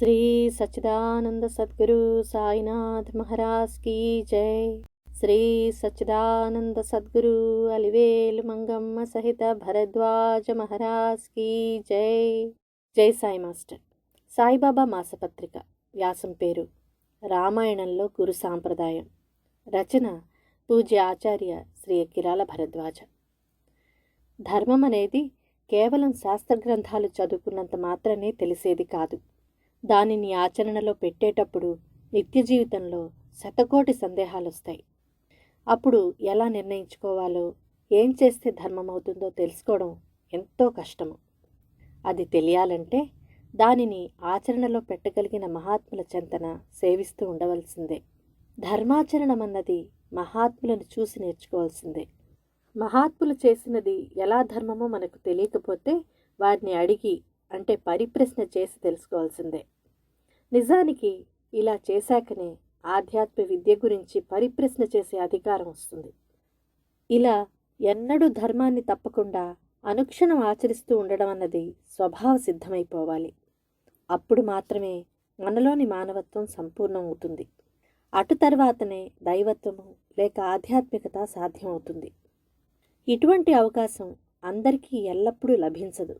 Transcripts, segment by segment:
శ్రీ సచ్చిదానంద సద్గురు సాయినాథ్ మహారాజ్ కీ జై శ్రీ సచ్చిదానంద సద్గురు అలివేలు మంగమ్మ సహిత భరద్వాజ మహారాజ్ కీ జై జై సాయి మాస్టర్ సాయిబాబా మాసపత్రిక వ్యాసం పేరు రామాయణంలో గురు సాంప్రదాయం. రచన పూజ్య ఆచార్య శ్రీ కిరాల భరద్వాజ. ధర్మం అనేది కేవలం శాస్త్ర గ్రంథాలు చదువుకున్నంత మాత్రమే తెలిసేది కాదు. దానిని ఆచరణలో పెట్టేటప్పుడు నిత్య జీవితంలో శతకోటి సందేహాలు వస్తాయి అప్పుడు ఎలా నిర్ణయించుకోవాలో ఏం చేస్తే ధర్మం అవుతుందో తెలుసుకోవడం ఎంతో కష్టము. అది తెలియాలంటే దానిని ఆచరణలో పెట్టగలిగిన మహాత్ముల చెంతన సేవిస్తూ ఉండవలసిందే. ధర్మాచరణమన్నది మహాత్ములను చూసి నేర్చుకోవాల్సిందే. మహాత్ములు చేసినది ఎలా ధర్మమో మనకు తెలియకపోతే వారిని అడిగి అంటే పరిప్రశ్న చేసి తెలుసుకోవాల్సిందే. నిజానికి ఇలా చేశాకనే ఆధ్యాత్మ విద్య గురించి పరిప్రశ్న చేసే అధికారం వస్తుంది. ఇలా ఎన్నడూ ధర్మాన్ని తప్పకుండా అనుక్షణం ఆచరిస్తూ ఉండడం అన్నది స్వభావ సిద్ధమైపోవాలి. అప్పుడు మాత్రమే మనలోని మానవత్వం సంపూర్ణం అవుతుంది అటు తర్వాతనే దైవత్వము లేక ఆధ్యాత్మికత సాధ్యమవుతుంది. ఇటువంటి అవకాశం అందరికీ ఎల్లప్పుడూ లభించదు.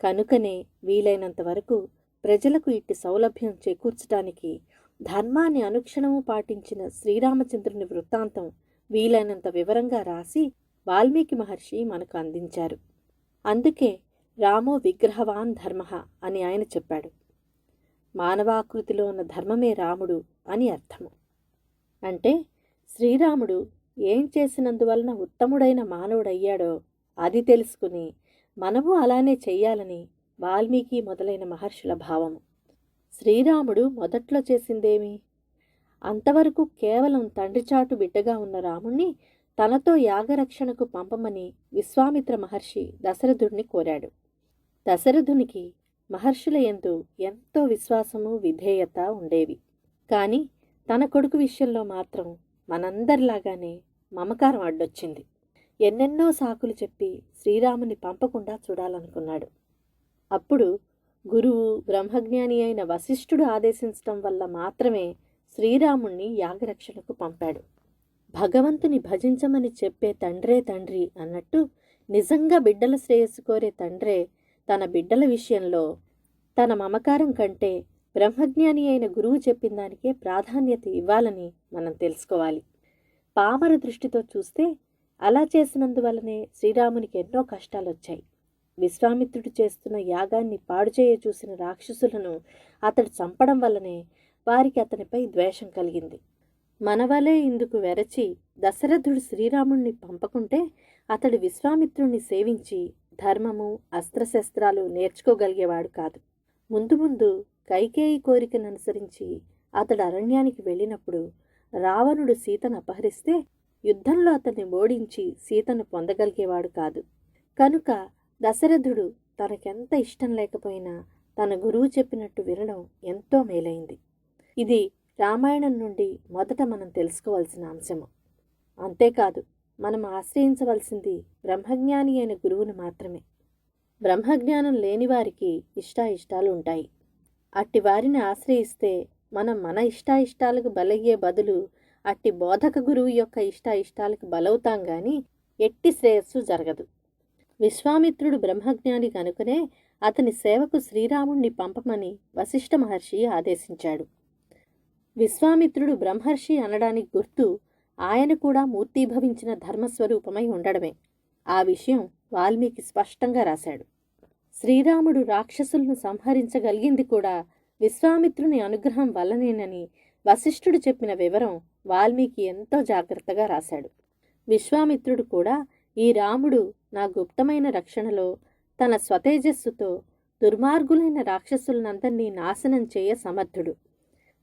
కనుకనే వీలైనంత వరకు ప్రజలకు ఇట్టి సౌలభ్యం చేకూర్చడానికి ధర్మాన్ని అనుక్షణము పాటించిన శ్రీరామచంద్రుని వృత్తాంతం వీలైనంత వివరంగా రాసి వాల్మీకి మహర్షి మనకు అందించారు. అందుకే రామో విగ్రహవాన్ ధర్మ అని ఆయన చెప్పాడు. మానవాకృతిలో ఉన్న ధర్మమే రాముడు అని అర్థము. అంటే శ్రీరాముడు ఏం చేసినందువలన ఉత్తముడైన మానవుడయ్యాడో అది తెలుసుకుని మనము అలానే చెయ్యాలని వాల్మీకి మొదలైన మహర్షుల భావము. శ్రీరాముడు మొదట్లో చేసిందేమి? అంతవరకు కేవలం తండ్రిచాటు బిడ్డగా ఉన్న రాముణ్ణి తనతో యాగరక్షణకు పంపమని విశ్వామిత్ర మహర్షి దశరథుడిని కోరాడు. దశరథునికి మహర్షుల ఎందు ఎంతో విశ్వాసము విధేయత ఉండేవి. కానీ తన కొడుకు విషయంలో మాత్రం మనందరిలాగానే మమకారం అడ్డొచ్చింది. ఎన్నెన్నో సాకులు చెప్పి శ్రీరాముని పంపకుండా చూడాలనుకున్నాడు. అప్పుడు గురువు బ్రహ్మజ్ఞాని అయిన వశిష్ఠుడు ఆదేశించటం వల్ల మాత్రమే శ్రీరాముణ్ణి యాగరక్షణకు పంపాడు. భగవంతుని భజించమని చెప్పే తండ్రే తండ్రి అన్నట్టు నిజంగా బిడ్డల శ్రేయస్సు కోరే తండ్రే తన బిడ్డల విషయంలో తన మమకారం కంటే బ్రహ్మజ్ఞాని అయిన గురువు చెప్పిన దానికే ప్రాధాన్యత ఇవ్వాలని మనం తెలుసుకోవాలి. పామర దృష్టితో చూస్తే అలా చేసినందువలనే శ్రీరామునికి ఎన్నో కష్టాలు వచ్చాయి విశ్వామిత్రుడు చేస్తున్న యాగాన్ని పాడు చేయ చూసిన రాక్షసులను అతడు చంపడం వల్లనే వారికి అతనిపై ద్వేషం కలిగింది. మనవలే ఇందుకు వెరచి దశరథుడు శ్రీరాముణ్ణి పంపకుంటే అతడు విశ్వామిత్రుణ్ణి సేవించి ధర్మము అస్త్రశస్త్రాలు నేర్చుకోగలిగేవాడు కాదు. ముందు ముందు కైకేయి కోరికను అనుసరించి అతడు అరణ్యానికి వెళ్ళినప్పుడు రావణుడు సీతను అపహరిస్తే యుద్ధంలో అతన్ని ఓడించి సీతను పొందగలిగేవాడు కాదు. కనుక దశరథుడు తనకెంత ఇష్టం లేకపోయినా తన గురువు చెప్పినట్టు వినడం ఎంతో మేలైంది. ఇది రామాయణం నుండి మొదట మనం తెలుసుకోవాల్సిన అంశము. అంతేకాదు మనం ఆశ్రయించవలసింది బ్రహ్మజ్ఞాని అయిన గురువును మాత్రమే. బ్రహ్మజ్ఞానం లేని వారికి ఇష్టాయిష్టాలు ఉంటాయి. అట్టి వారిని ఆశ్రయిస్తే మనం మన ఇష్టాయిష్టాలకు బలయ్యే బదులు అట్టి బోధక గురువు యొక్క ఇష్టాయిష్టాలకు బలవుతాం గాని ఎట్టి శ్రేయస్సు జరగదు. విశ్వామిత్రుడు బ్రహ్మజ్ఞాని కనుకనే అతని సేవకు శ్రీరాముణ్ణి పంపమని వశిష్ఠ మహర్షి ఆదేశించాడు. విశ్వామిత్రుడు బ్రహ్మర్షి అనడానికి గుర్తు ఆయన కూడా మూర్తీభవించిన ధర్మస్వరూపమై ఉండడమే. ఆ విషయం వాల్మీకి స్పష్టంగా రాశాడు. శ్రీరాముడు రాక్షసులను సంహరించగలిగింది కూడా విశ్వామిత్రుని అనుగ్రహం వల్లనేనని వశిష్ఠుడు చెప్పిన వివరం వాల్మీకి ఎంతో జాగ్రత్తగా రాశాడు. విశ్వామిత్రుడు కూడా ఈ రాముడు నా గుప్తమైన రక్షణలో తన స్వతేజస్సుతో దుర్మార్గులైన రాక్షసులనందరినీ నాశనం చేయ సమర్థుడు.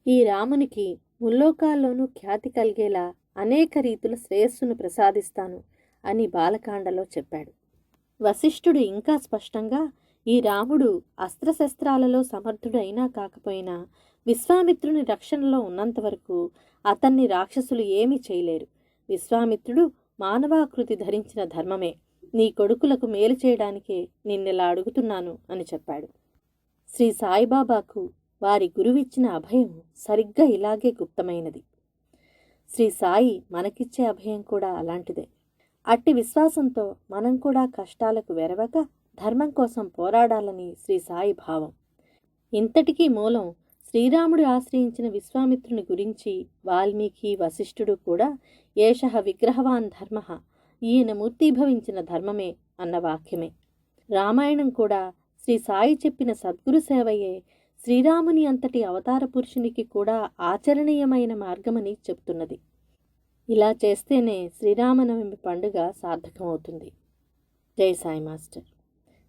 ఈ రామునికి ముల్లోకాల్లోనూ ఖ్యాతి కలిగేలా అనేక రీతుల శ్రేయస్సును ప్రసాదిస్తాను అని బాలకాండలో చెప్పాడు. వశిష్ఠుడు ఇంకా స్పష్టంగా ఈ రాముడు అస్త్రశస్త్రాలలో సమర్థుడైనా కాకపోయినా విశ్వామిత్రుని రక్షణలో ఉన్నంతవరకు అతన్ని రాక్షసులు ఏమీ చేయలేరు. విశ్వామిత్రుడు మానవాకృతి ధరించిన ధర్మమే. నీ కొడుకులకు మేలు చేయడానికే నిన్నెలా అడుగుతున్నాను అని చెప్పాడు. శ్రీ సాయిబాబాకు వారి గురువిచ్చిన అభయం సరిగ్గా ఇలాగే గుప్తమైనది. శ్రీ సాయి మనకిచ్చే అభయం కూడా అలాంటిదే. అట్టి విశ్వాసంతో మనం కూడా కష్టాలకు వెరవక ధర్మం కోసం పోరాడాలని శ్రీ సాయి భావం. ఇంతటికీ మూలం శ్రీరాముడు ఆశ్రయించిన విశ్వామిత్రుని గురించి వాల్మీకి వశిష్ఠుడు కూడా ఏష విగ్రహవాన్ ధర్మ ఈయన మూర్తీభవించిన ధర్మమే అన్న వాక్యమే. రామాయణం కూడా శ్రీ సాయి చెప్పిన సద్గురు సేవయే శ్రీరాముని అంతటి అవతార పురుషునికి కూడా ఆచరణీయమైన మార్గమని చెప్తున్నది. ఇలా చేస్తేనే శ్రీరామనవమి పండుగ సార్థకమవుతుంది. జై సాయి మాస్టర్.